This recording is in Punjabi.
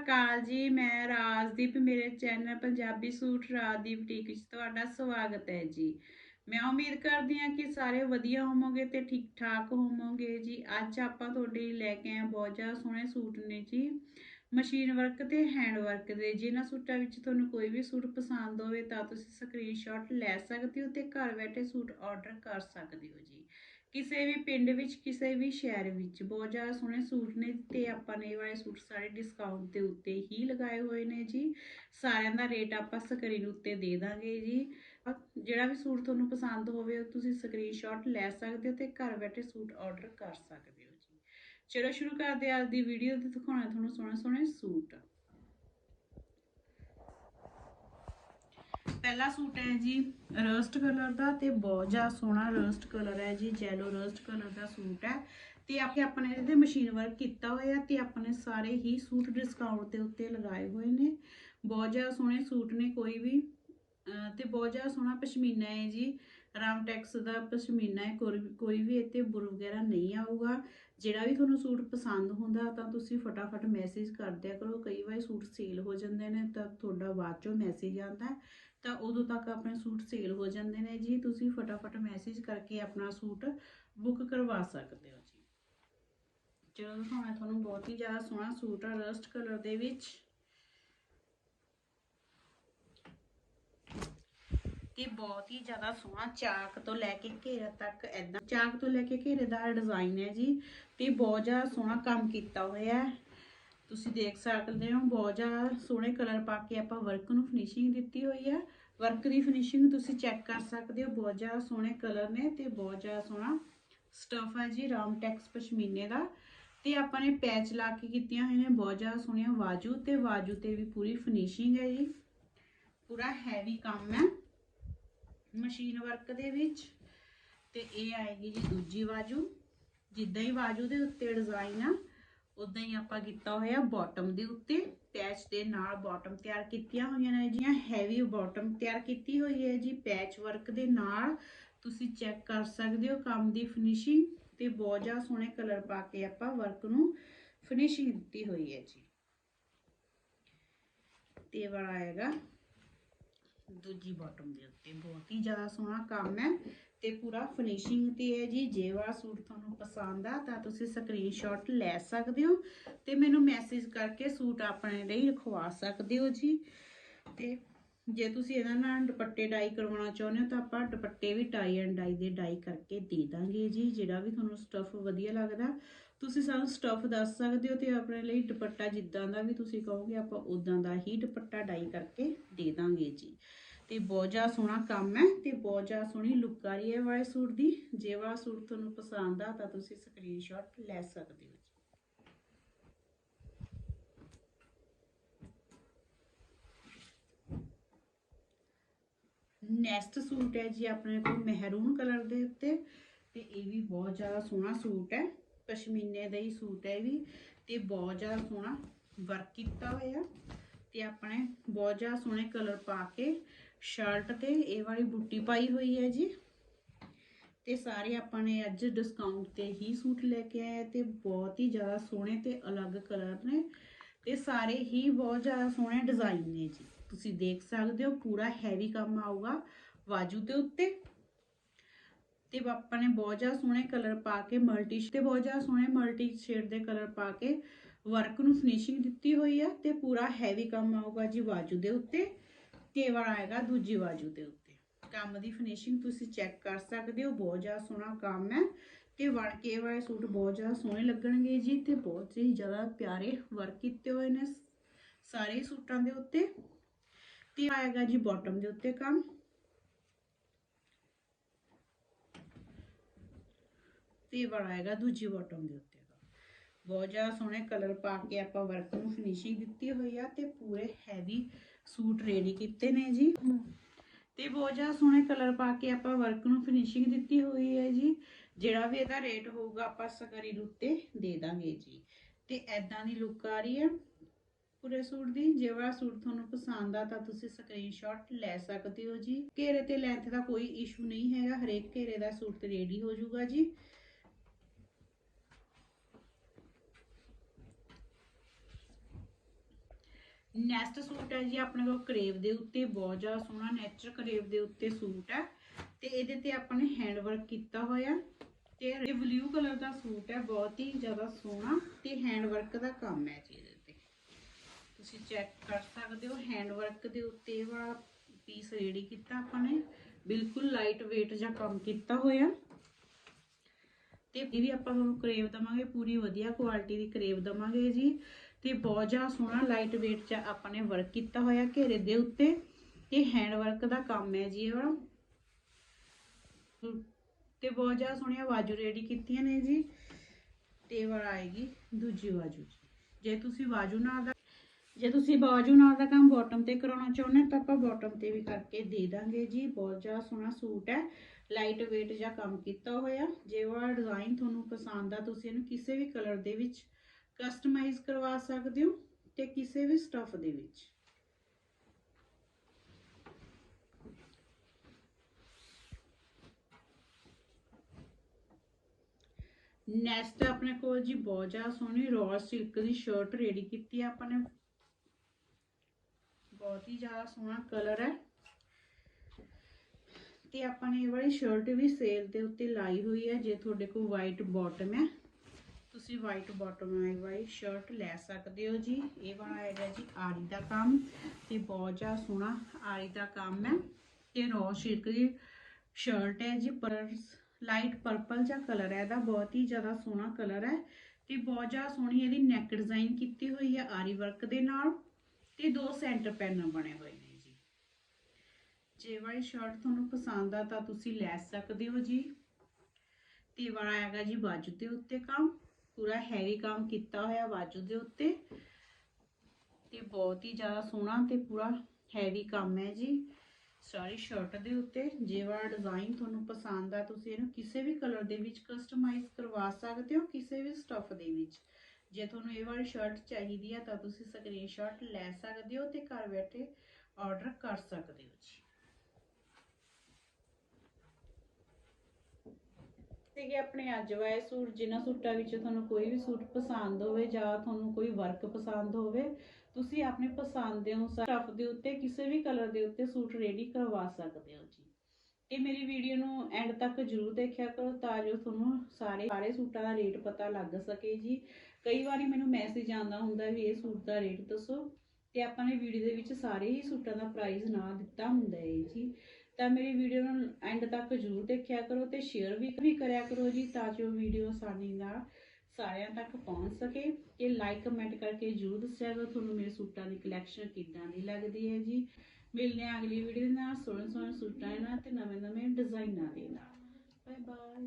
ਅਕਾਲ ਜੀ, ਮੈਂ ਰਾਜਦੀਪ, ਮੇਰੇ channel Punjabi suit Rajdeep boutique ਵਿੱਚ ਤੁਹਾਡਾ ਸਵਾਗਤ ਹੈ ਜੀ। ਮੈਂ ਉਮੀਦ ਕਰਦੀ ਹਾਂ ਕਿ ਸਾਰੇ ਵਧੀਆ ਹੋਵੋਗੇ ਤੇ ਠੀਕ ਠਾਕ ਹੋਵੋਗੇ ਜੀ। ਅੱਜ ਆਪਾਂ ਤੁਹਾਡੇ ਲਈ ਲੈ ਕੇ ਆਏ ਬਹੁਤ ਜ਼ਿਆਦਾ ਸੋਹਣੇ ਸੂਟ ਨੇ ਜੀ। ਮਸ਼ੀਨ ਵਰਕ ਤੇ ਹੈਂਡ ਵਰਕ ਦੇ। ਜਿਨ੍ਹਾਂ ਸੂਟਾਂ ਵਿੱਚ ਤੁਹਾਨੂੰ ਕੋਈ ਵੀ ਸੂਟ ਪਸੰਦ ਹੋਵੇ ਤਾਂ ਤੁਸੀਂ ਸਕਰੀਨਸ਼ਾਟ ਲੈ ਸਕਦੇ ਹੋ ਤੇ ਘਰ ਬੈਠੇ ਸੂਟ ਆਰਡਰ ਕਰ ਸਕਦੇ ਹੋ ਜੀ। ਕਿਸੇ ਵੀ ਪਿੰਡ ਵਿੱਚ, ਕਿਸੇ ਵੀ ਸ਼ਹਿਰ ਵਿੱਚ ਬਹੁਤ ਜ਼ਿਆਦਾ ਸੋਹਣੇ ਸੂਟ ਨੇ ਤੇ ਆਪਾਂ ਨੇ ਇਹ ਵਾਲੇ ਸੂਟ ਸਾਰੇ ਡਿਸਕਾਊਂਟ ਦੇ ਉੱਤੇ ਹੀ ਲਗਾਏ ਹੋਏ ਨੇ ਜੀ। ਸਾਰਿਆਂ ਦਾ ਰੇਟ ਆਪਾਂ ਸਕਰੀਨ ਉੱਤੇ ਦੇ ਦਾਂਗੇ ਜੀ। ਜਿਹੜਾ ਵੀ ਸੂਟ ਤੁਹਾਨੂੰ ਪਸੰਦ ਹੋਵੇ ਤੁਸੀਂ ਸਕਰੀਨਸ਼ਾਟ ਲੈ ਸਕਦੇ ਹੋ ਤੇ ਘਰ ਬੈਠੇ ਸੂਟ ਆਰਡਰ ਕਰ ਸਕਦੇ ਹੋ ਜੀ। ਚਲੋ ਸ਼ੁਰੂ ਕਰਦੇ ਹਾਂ ਅੱਜ ਦੀ ਵੀਡੀਓ ਤੇ ਦਿਖਾਉਣਾ ਤੁਹਾਨੂੰ ਸੋਹਣੇ ਸੋਹਣੇ ਸੂਟ। ਪਹਿਲਾ ਸੂਟ ਹੈ ਜੀ ਰਸਟ ਕਲਰ ਦਾ ਤੇ ਬਹੁਤ ਜ਼ਿਆਦਾ ਸੋਹਣਾ ਰਸਟ ਕਲਰ ਹੈ ਜੀ ਜੈਲੋ ਰਸਟ ਕਲਰ ਦਾ ਸੂਟ ਹੈ। ਤੇ ਆਪੇ ਆਪਣੇ ਇਹਦੇ ਮਸ਼ੀਨ ਵਰਕ ਕੀਤਾ ਹੋਇਆ ਤੇ ਆਪਣੇ ਸਾਰੇ ਹੀ ਸੂਟ ਡਿਸਕਾਊਂਟ ਦੇ ਉੱਤੇ ਲਗਾਏ ਹੋਏ ਨੇ। ਬਹੁਤ ਜ਼ਿਆਦਾ ਸੋਹਣੇ ਸੂਟ ਨੇ ਕੋਈ ਵੀ। ਅਹ ਤੇ ਬਹੁਤ ਜ਼ਿਆਦਾ ਸੋਹਣਾ ਪਸ਼ਮੀਨਾ ਹੈ ਜੀ। ਰਾਮਟੈਕਸ ਦਾ ਪਸ਼ਮੀਨਾ ਹੈ, ਕੋਈ ਵੀ ਇੱਥੇ ਬੁਰ ਵਗੈਰਾ ਨਹੀਂ ਆਊਗਾ। ਜਿਹੜਾ ਵੀ ਤੁਹਾਨੂੰ ਸੂਟ ਪਸੰਦ ਹੁੰਦਾ, ਤਾਂ ਤੁਸੀਂ ਫਟਾਫਟ ਮੈਸੇਜ ਕਰ ਦਿਆ ਕਰੋ। ਕਈ ਵਾਰ ਸੂਟ ਸੇਲ ਹੋ ਜਾਂਦੇ ਨੇ, ਤਾਂ ਤੁਹਾਡਾ ਬਾਅਦ ਚੋਂ ਮੈਸੇਜ ਆਉਂਦਾ ਤਾਂ ਉਦੋਂ ਤੱਕ ਆਪਣੇ ਸੂਟ ਸੇਲ ਹੋ ਜਾਂਦੇ ਨੇ ਜੀ। ਤੁਸੀਂ ਫਟਾਫਟ ਮੈਸੇਜ ਕਰਕੇ ਆਪਣਾ ਸੂਟ ਬੁੱਕ ਕਰਵਾ ਸਕਦੇ ਹੋ ਜੀ। ਚਲੋ ਦਿਖਾਉਣਾ ਤੁਹਾਨੂੰ ਬਹੁਤ ਹੀ ਜ਼ਿਆਦਾ ਸੋਹਣਾ ਸੂਟ ਆ, ਰਸਟ ਕਲਰ ਦੇ ਵਿੱਚ। ਤੇ ਬਹੁਤ ਹੀ ਜ਼ਿਆਦਾ ਸੋਹਣਾ ਚਾਕ ਤੋਂ ਲੈ ਕੇ ਘੇਰਾ ਤੱਕ ਐਦਾਂ ਚਾਕ ਤੋਂ ਲੈ ਕੇ ਘੇਰੇ ਦਾ ਡਿਜ਼ਾਈਨ ਹੈ ਜੀ ਤੇ ਬਹੁਤ ਜ਼ਿਆਦਾ ਸੋਹਣਾ ਕੰਮ ਕੀਤਾ ਹੋਇਆ ਹੈ। ਤੁਸੀਂ ਦੇਖ ਸਕਦੇ ਹੋ, ਬਹੁਤ ਜ਼ਿਆਦਾ ਸੋਹਣੇ ਕਲਰ ਪਾ ਕੇ ਆਪਾਂ ਵਰਕ ਨੂੰ ਫਿਨਿਸ਼ਿੰਗ ਦਿੱਤੀ ਹੋਈ ਹੈ। ਵਰਕ ਦੀ ਫਿਨਿਸ਼ਿੰਗ ਤੁਸੀਂ ਚੈੱਕ ਕਰ ਸਕਦੇ ਹੋ, ਬਹੁਤ ਜ਼ਿਆਦਾ ਸੋਹਣੇ ਕਲਰ ਨੇ ਤੇ ਬਹੁਤ ਜ਼ਿਆਦਾ ਸੋਹਣਾ ਸਟਫ ਹੈ ਜੀ ਰਾਮ ਟੈਕਸ ਪਸ਼ਮੀਨੇ ਦਾ। ਤੇ ਆਪਾਂ ਨੇ ਪੈਚ ਲਾ ਕੇ ਕੀਤੀਆਂ ਹੋਈਆਂ ਨੇ, ਬਹੁਤ ਜ਼ਿਆਦਾ ਸੋਹਣੀਆਂ ਬਾਜੂ ਤੇ ਬਾਜੂ ਤੇ ਵੀ ਪੂਰੀ ਫਿਨਿਸ਼ਿੰਗ ਹੈ ਜੀ। ਪੂਰਾ ਹੈਵੀ ਕੰਮ ਹੈ। ਮਸ਼ੀਨ ਵਰਕ ਦੇ ਵਿੱਚ ਤੇ ਇਹ ਆਏਗੀ ਜੀ ਦੂਜੀ ਬਾਜੂ। ਜਿੱਦਾਂ ਹੀ ਬਾਜੂ ਦੇ ਉੱਤੇ ਡਿਜ਼ਾਈਨ ਆ ਉਦਾਂ ਹੀ ਆਪਾਂ ਕੀਤਾ ਹੋਇਆ ਬਾਟਮ ਦੇ ਉੱਤੇ। ਪੈਚ ਦੇ ਨਾਲ ਬਾਟਮ ਤਿਆਰ ਕੀਤੀਆਂ ਹੋਈਆਂ ਨੇ ਜੀਆਂ ਹੈਵੀ ਬਾਟਮ ਤਿਆਰ ਕੀਤੀ ਹੋਈ ਹੈ ਜੀ। ਪੈਚ ਵਰਕ ਦੇ ਨਾਲ ਤੁਸੀਂ ਚੈੱਕ ਕਰ ਸਕਦੇ ਹੋ ਕੰਮ ਦੀ ਫਿਨਿਸ਼ਿੰਗ ਤੇ ਬਹੁਤ ਜ਼ਿਆਦਾ ਸੋਹਣੇ ਕਲਰ ਪਾ ਕੇ ਆਪਾਂ ਵਰਕ ਨੂੰ ਫਿਨਿਸ਼ਿੰਗ ਦਿੱਤੀ ਹੋਈ ਹੈ ਜੀ। ਤੇ ਵਾਲਾ ਆਏਗਾ। ਦੂਜੀ ਬਾਟਮ ਦੇ ਉੱਤੇ। ਬਹੁਤ ਹੀ ਜ਼ਿਆਦਾ ਸੋਹਣਾ ਕੰਮ ਹੈ ਤੇ ਪੂਰਾ ਫਿਨਿਸ਼ਿੰਗ ਤੇ ਹੈ ਜੀ। ਜੇ ਵਾਲਾ ਸੂਟ ਤੁਹਾਨੂੰ ਪਸੰਦ ਆ ਤਾਂ ਤੁਸੀਂ ਸਕਰੀਨਸ਼ਾਟ ਲੈ ਸਕਦੇ ਹੋ ਤੇ ਮੈਨੂੰ ਮੈਸੇਜ ਕਰਕੇ ਸੂਟ ਆਪਣੇ ਲਈ ਰਖਵਾ ਸਕਦੇ ਹੋ ਜੀ। ਤੇ ਜੇ ਤੁਸੀਂ ਇਹਦਾ ਨਾਲ ਦੁਪੱਟੇ ਡਾਈ ਕਰਵਾਉਣਾ ਚਾਹੁੰਦੇ ਹੋ ਤਾਂ ਆਪਾਂ ਦੁਪੱਟੇ ਵੀ ਟਾਈ ਐਂਡ ਡਾਈ ਦੇ ਡਾਈ ਕਰਕੇ ਦੇ ਦਾਂਗੇ ਜੀ। ਜਿਹੜਾ ਵੀ ਤੁਹਾਨੂੰ ਸਟਫ ਵਧੀਆ ਲੱਗਦਾ, ਤੁਸੀਂ ਸਾਨੂੰ ਸਟਫ ਦੱਸ ਸਕਦੇ ਹੋ ਤੇ ਆਪਣੇ ਲਈ ਦੁਪੱਟਾ ਜਿੱਦਾਂ ਦਾ ਵੀ ਤੁਸੀਂ ਕਹੋਗੇ ਆਪਾਂ ਉਦਾਂ ਦਾ ਹੀ ਦੁਪੱਟਾ ਡਾਈ ਕਰਕੇ ਦੇ ਦਾਂਗੇ ਜੀ। ਤੇ ਬਹੁਤ ਜ਼ਿਆਦਾ ਸੋਹਣਾ ਕੰਮ ਹੈ ਤੇ ਬਹੁਤ ਜ਼ਿਆਦਾ ਸੋਹਣੀ ਲੁੱਕ ਆ ਰਹੀ ਹੈ ਵਾਲੇ ਸੂਟ ਦੀ। ਜੇ ਵਾਲਾ ਸੂਟ ਤੁਹਾਨੂੰ ਪਸੰਦ ਆ ਤਾਂ ਤੁਸੀਂ ਸਕਰੀਨਸ਼ਾਟ ਲੈ ਸਕਦੇ ਹੋ ਨੈਕਸਟ ਸੂਟ ਹੈ ਜੀ ਆਪਣੇ ਕੋਲ ਮਹਿਰੂਨ ਕਲਰ ਦੇ ਉੱਤੇ ਤੇ ਇਹ ਵੀ ਬਹੁਤ ਜ਼ਿਆਦਾ ਸੋਹਣਾ ਸੂਟ ਹੈ। ਪਸ਼ਮੀਨੇ ਦਾ ਹੀ ਸੂਟ ਹੈ ਵੀ ਤੇ ਬਹੁਤ ਜ਼ਿਆਦਾ ਸੋਹਣਾ ਵਰਕ ਕੀਤਾ ਹੋਇਆ ਤੇ ਆਪਣੇ ਬਹੁਤ ਜ਼ਿਆਦਾ ਸੋਹਣੇ ਕਲਰ ਪਾ ਕੇ ਸ਼ਰਟ ਤੇ ਇਹ ਵਾਲੀ ਬੁੱਟੀ ਪਾਈ ਹੋਈ ਹੈ ਜੀ। ਤੇ ਸਾਰੇ ਆਪਾਂ ਨੇ ਅੱਜ ਡਿਸਕਾਊਂਟ ਤੇ ਹੀ ਸੂਟ ਲੈ ਕੇ ਆਏ ਤੇ ਬਹੁਤ ਹੀ ਜ਼ਿਆਦਾ ਸੋਹਣੇ ਤੇ ਅਲੱਗ ਕਲਰ ਨੇ। ਤੇ ਸਾਰੇ ਹੀ ਬਹੁਤ ਜ਼ਿਆਦਾ ਸੋਹਣੇ ਡਿਜ਼ਾਈਨ ਨੇ ਜੀ। ਤੁਸੀਂ ਦੇਖ ਸਕਦੇ ਹੋ ਪੂਰਾ ਹੈਵੀ ਕੰਮ ਆਊਗਾ ਬਾਜੂ ਦੇ ਉੱਤੇ। ਤੇ ਆਪਾਂ ਨੇ ਬਹੁਤ ਜ਼ਿਆਦਾ ਸੋਹਣੇ ਕਲਰ ਪਾ ਕੇ ਮਲਟੀ ਤੇ ਬਹੁਤ ਜ਼ਿਆਦਾ ਸੋਹਣੇ ਮਲਟੀ ਸ਼ੇਡ ਦੇ ਕਲਰ ਪਾ ਕੇ ਵਰਕ ਨੂੰ ਫਿਨਿਸ਼ਿੰਗ ਦਿੱਤੀ ਹੋਈ ਆ ਤੇ ਪੂਰਾ ਹੈਵੀ ਕੰਮ ਆਊਗਾ ਜੀ ਬਾਜੂ ਦੇ ਉੱਤੇ। ਤੇ ਆਏਗਾ ਦੂਜੀ ਬਾਜੂ ਦੇ ਉੱਤੇ। ਕੰਮ ਦੀ ਫਿਨਿਸ਼ਿੰਗ ਤੁਸੀਂ ਚੈੱਕ ਕਰ ਸਕਦੇ ਹੋ, ਬਹੁਤ ਜ਼ਿਆਦਾ ਸੋਹਣਾ ਕੰਮ ਹੈ ਤੇ ਵਣ ਵਾਲੇ ਸੂਟ ਬਹੁਤ ਜ਼ਿਆਦਾ ਸੋਹਣੇ ਲੱਗਣਗੇ ਜੀ ਤੇ ਬਹੁਤ ਹੀ ਜ਼ਿਆਦਾ ਪਿਆਰੇ ਵਰਕ ਕੀਤੇ ਹੋਏ ਨੇ ਸਾਰੇ ਸੂਟਾਂ ਦੇ ਉੱਤੇ। ਤੇ ਆਏਗਾ ਜੀ ਬਾਟਮ ਦੇ ਉੱਤੇ ਕੰਮ। ਤੇ ਆਏਗਾ ਦੂਜੀ ਬਾਟਮ ਦੇ ਉੱਤੇ ਬਹੁਤ ਜ਼ਿਆਦਾ ਸੋਹਣੇ ਕਲਰ ਪਾ ਕੇ ਆਪਾਂ ਵਰਕ ਨੂੰ ਫਿਨਿਸ਼ਿੰਗ ਦਿੱਤੀ ਹੋਈ ਆ ਤੇ ਪੂਰੇ ਹੈਵੀ ਸੂਟ ਰੈਡੀ ਕੀਤੇ ਨੇ ਜੀ। ਤੇ ਬਹੁਤ ਜ਼ਿਆਦਾ ਸੋਹਣੇ ਕਲਰ ਪਾ ਕੇ ਆਪਾਂ ਵਰਕ ਨੂੰ ਫਿਨਿਸ਼ਿੰਗ ਦਿੱਤੀ ਹੋਈ ਹੈ ਜੀ। ਜਿਹੜਾ ਵੀ ਇਹਦਾ ਰੇਟ ਹੋਊਗਾ ਆਪਾਂ ਸਕਰੀ ਉੱਤੇ ਦੇ ਦਾਂਗੇ ਜੀ। ਤੇ ਐਦਾਂ ਦੀ ਲੁੱਕ ਆ ਰਹੀ ਹੈ ਪੂਰੇ ਸੂਟ ਦੀ। ਜੇ ਵਾਲਾ ਸੂਟ ਤੁਹਾਨੂੰ ਪਸੰਦ ਆ ਤਾਂ ਤੁਸੀਂ ਸਕਰੀਨਸ਼ਾਟ ਲੈ ਸਕਦੇ ਹੋ ਜੀ। ਘੇਰੇ ਤੇ ਲੈਂਥ ਦਾ ਕੋਈ ਇਸ਼ੂ ਨਹੀਂ ਹੈਗਾ। ਹਰੇਕ ਘੇਰੇ ਦਾ ਸੂਟ ਤੇ ਰੈਡੀ ਹੋ ਜਾਊਗਾ ਜੀ। ਨੈਕਸਟ ਸੂਟ ਹੈ ਜੀ, ਆਪਣੇ ਕੋਲ ਕਰੇਵ ਦੇ ਉੱਤੇ ਬਹੁਤ ਜ਼ਿਆਦਾ ਸੋਹਣਾ ਨੈਚੁਰਲ ਕਰੇਵ ਦੇ ਉੱਤੇ ਸੂਟ ਹੈ। ਤੇ ਇਹਦੇ ਤੇ ਆਪਾਂ ਨੇ ਹੈਂਡ ਵਰਕ ਕੀਤਾ ਹੋਇਆ। ਤੇ ਇਹ ਬਲੂ ਕਲਰ ਦਾ ਸੂਟ ਹੈ, ਬਹੁਤ ਹੀ ਜ਼ਿਆਦਾ ਸੋਹਣਾ ਤੇ ਹੈਂਡ ਵਰਕ ਦਾ ਕੰਮ ਹੈ ਜੀ ਇਹਦੇ ਤੇ। ਤੁਸੀਂ ਚੈੱਕ ਕਰ ਸਕਦੇ ਹੋ ਹੈਂਡ ਵਰਕ ਦੇ ਉੱਤੇ ਇਹ ਵਾਲਾ ਪੀਸ ਰੈਡੀ ਕੀਤਾ ਆਪਾਂ ਨੇ। ਬਿਲਕੁਲ ਲਾਈਟ weight ਜਿਹਾ ਕੰਮ ਕੀਤਾ ਹੋਇਆ। ਤੇ ਇਹ ਵੀ ਆਪਾਂ ਤੁਹਾਨੂੰ ਕਰੇਵ ਦਵਾਂਗੇ, ਪੂਰੀ ਵਧੀਆ ਕੁਆਲਿਟੀ ਦੀ ਕਰੇਵ ਦਵਾਂਗੇ ਜੀ। ਤੇ ਬਹੁਤ ਜ਼ਿਆਦਾ ਸੋਹਣਾ ਲਾਈਟ weight ਚ ਆਪਾਂ ਨੇ ਵਰਕ ਕੀਤਾ ਹੋਇਆ ਘੇਰੇ ਦੇ ਉੱਤੇ। ਤੇ ਹੈਂਡ ਵਰਕ ਦਾ ਕੰਮ ਹੈ ਜੀ ਇਹ ਤੇ ਬਹੁਤ ਜ਼ਿਆਦਾ ਸੋਹਣੀਆਂ ਬਾਜੂ ਰੈਡੀ ਕੀਤੀਆਂ ਨੇ ਜੀ। ਤੇ ਇਹ ਆਏਗੀ ਦੂਜੀ ਬਾਜੂ ਜੇ। ਤੁਸੀਂ ਬਾਜੂ ਨਾਲ ਦਾ ਜੇ ਤੁਸੀਂ ਬਾਜੂ ਨਾਲ ਦਾ ਕੰਮ ਬਾਟਮ ਤੇ ਕਰਾਉਣਾ ਚਾਹੁੰਦੇ ਤਾਂ ਆਪਾਂ ਬਾਟਮ ਤੇ ਵੀ ਕਰਕੇ ਦੇ ਦਾਂਗੇ ਜੀ। ਬਹੁਤ ਜ਼ਿਆਦਾ ਸੋਹਣਾ ਸੂਟ ਹੈ। ਲਾਈਟ weight ਜਿਹਾ ਕੰਮ ਕੀਤਾ ਹੋਇਆ। ਜੇ ਉਹ ਡਿਜ਼ਾਈਨ ਤੁਹਾਨੂੰ ਪਸੰਦ ਆ, ਤੁਸੀਂ ਇਹਨੂੰ ਕਿਸੇ ਵੀ ਕਲਰ ਦੇ ਵਿੱਚ ਕਸਟਮਾਈਜ਼ ਕਰਵਾ ਸਕਦੇ ਹੋ ਤੇ ਕਿਸੇ ਵੀ ਸਟਫ ਦੇ ਵਿੱਚ। ਨੈਕਸਟ ਆਪਣੇ ਕੋਲ ਜੀ ਬਹੁਤ ਜ਼ਿਆਦਾ ਸੋਹਣੀ ਰॉ ਸਿਲਕ ਦੀ ਸ਼ਰਟ ਰੈਡੀ ਕੀਤੀ ਆ ਆਪਾਂ ਨੇ। ਬਹੁਤ ਹੀ ਜ਼ਿਆਦਾ ਸੋਹਣਾ ਕਲਰ ਹੈ। ਤੇ ਆਪਾਂ ਨੇ ਇਹ ਵਾਲੀ ਸ਼ਰਟ ਵੀ ਸੇਲ ਦੇ ਉੱਤੇ ਲਾਈ ਹੋਈ ਹੈ, ਜੇ ਤੁਹਾਡੇ ਕੋਲ ਵਾਈਟ ਬਾਟਮ ਹੈ। ਤੁਸੀਂ ਵਾਈਟ ਬਾਟਮ ਵਾਲੀ ਸ਼ਰਟ ਲੈ ਸਕਦੇ ਹੋ ਜੀ। ਇਹ ਵਾਲਾ ਹੈਗਾ ਜੀ ਆਰੀ ਦਾ ਕੰਮ ਤੇ ਬਹੁਤ ਜ਼ਿਆਦਾ ਸੋਹਣਾ ਆਰੀ ਦਾ ਕੰਮ ਹੈ ਤੇ ਰॉ ਸਿਲਕ ਦੀ ਸ਼ਰਟ ਹੈ ਜੀ। ਪਰ ਲਾਈਟ ਪਰਪਲ ਜਿਹਾ ਕਲਰ ਹੈ ਇਹਦਾ, ਬਹੁਤ ਹੀ ਜ਼ਿਆਦਾ ਸੋਹਣਾ ਕਲਰ ਹੈ ਤੇ ਬਹੁਤ ਜ਼ਿਆਦਾ ਸੋਹਣੀ ਇਹਦੀ ਨੈਕ ਡਿਜ਼ਾਈਨ ਕੀਤੀ ਹੋਈ ਹੈ ਆਰੀ ਵਰਕ ਦੇ ਨਾਲ ਤੇ ਦੋ ਸੈਂਟਰ ਪੈਨ ਬਣੇ ਹੋਏ ਨੇ ਜੀ। ਜੇ ਵਾਲੀ ਸ਼ਰਟ ਤੁਹਾਨੂੰ ਪਸੰਦ ਆ ਤਾਂ ਤੁਸੀਂ ਲੈ ਸਕਦੇ ਹੋ ਜੀ। ਤੇ ਵਾਲਾ ਹੈਗਾ ਜੀ ਬਾਜੂ ਦੇ ਉੱਤੇ ਕੰਮ। ਪੂਰਾ ਹੈਵੀ ਕੰਮ ਕੀਤਾ ਹੋਇਆ ਬਾਜੂ ਦੇ ਉੱਤੇ। ਤੇ ਬਹੁਤ ਹੀ ਜ਼ਿਆਦਾ ਸੋਹਣਾ ਤੇ ਪੂਰਾ ਹੈਵੀ ਕੰਮ ਹੈ ਜੀ। ਸਾਰੀ ਸ਼ਰਟ ਦੇ ਉੱਤੇ, ਜੇ ਡਿਜ਼ਾਈਨ ਤੁਹਾਨੂੰ ਪਸੰਦ ਆ, ਤੁਸੀਂ ਇਹਨੂੰ ਕਿਸੇ ਵੀ ਕਲਰ ਦੇ ਵਿੱਚ ਕਸਟਮਾਈਜ਼ ਕਰਵਾ ਸਕਦੇ ਹੋ, ਕਿਸੇ ਵੀ ਸਟਫ ਦੇ ਵਿੱਚ। ਜੇ ਤੁਹਾਨੂੰ ਇਹ ਵਾਲੀ ਸ਼ਰਟ ਚਾਹੀਦੀ ਆ, ਤਾਂ ਤੁਸੀਂ ਸਕਰੀਨਸ਼ਾਟ ਲੈ ਸਕਦੇ ਹੋ ਤੇ ਘਰ ਬੈਠੇ ਆਰਡਰ ਕਰ ਸਕਦੇ ਹੋ ਜੀ। ਸੀਗੇ ਆਪਣੇ ਅੱਜ ਵਾਲੇ ਸੂਟ, ਜਿਨ੍ਹਾਂ ਸੂਟਾਂ ਵਿੱਚ ਤੁਹਾਨੂੰ ਕੋਈ ਵੀ ਸੂਟ ਪਸੰਦ ਹੋਵੇ ਜਾਂ ਤੁਹਾਨੂੰ ਕੋਈ ਵਰਕ ਪਸੰਦ ਹੋਵੇ, ਤੁਸੀਂ ਆਪਣੇ ਪਸੰਦ ਦੇ ਅਨੁਸਾਰ ਸਟਫ ਦੇ ਉੱਤੇ, ਕਿਸੇ ਵੀ ਕਲਰ ਦੇ ਉੱਤੇ ਸੂਟ ਰੈਡੀ ਕਰਵਾ ਸਕਦੇ ਹੋ ਜੀ। ਤੇ ਮੇਰੀ ਵੀਡੀਓ ਨੂੰ ਐਂਡ ਤੱਕ ਜਰੂਰ ਦੇਖਿਆ ਕਰੋ ਤਾਂ ਜੋ ਤੁਹਾਨੂੰ ਸਾਰੇ ਸਾਰੇ ਸੂਟਾਂ ਦਾ ਰੇਟ ਪਤਾ ਲੱਗ ਸਕੇ ਜੀ। ਕਈ ਵਾਰੀ ਮੈਨੂੰ ਮੈਸੇਜ ਆਉਂਦਾ ਹੁੰਦਾ ਵੀ ਇਹ ਸੂਟ ਦਾ ਰੇਟ ਦੱਸੋ, ਤੇ ਆਪਾਂ ਨੇ ਵੀਡੀਓ ਦੇ ਵਿੱਚ ਸਾਰੇ ਹੀ ਸੂਟਾਂ ਦਾ ਪ੍ਰਾਈਸ ਨਾ ਦਿੱਤਾ ਹੁੰਦਾ ਹੈ ਜੀ। ਤਾਂ ਮੇਰੀ ਵੀਡੀਓ ਨੂੰ ਐਂਡ ਤੱਕ ਜਰੂਰ ਦੇਖਿਆ ਕਰੋ ਤੇ ਸ਼ੇਅਰ ਵੀ ਵੀ ਕਰਿਆ ਕਰੋ ਜੀ, ਤਾਂ ਜੋ ਵੀਡੀਓ ਆਸਾਨੀ ਨਾਲ ਸਾਰਿਆਂ ਤੱਕ ਪਹੁੰਚ ਸਕੇ। ਤੇ ਲਾਈਕ ਕਮੈਂਟ ਕਰਕੇ ਜਰੂਰ ਦੱਸਿਆ ਕਰੋ, ਤੁਹਾਨੂੰ ਮੇਰੇ ਸੂਟਾਂ ਦੀ ਕਲੈਕਸ਼ਨ ਕਿੱਦਾਂ ਦੀ ਲੱਗਦੀ ਹੈ ਜੀ। ਮਿਲਦੇ ਹਾਂ ਅਗਲੀ ਵੀਡੀਓ ਦੇ ਨਾਲ, ਸੋਹਣੇ ਸੋਹਣੇ ਸੂਟਾਂ ਦੇ ਨਾਲ ਤੇ ਨਵੇਂ ਨਵੇਂ ਡਿਜ਼ਾਈਨਾਂ ਦੇ ਨਾਲ। Bye bye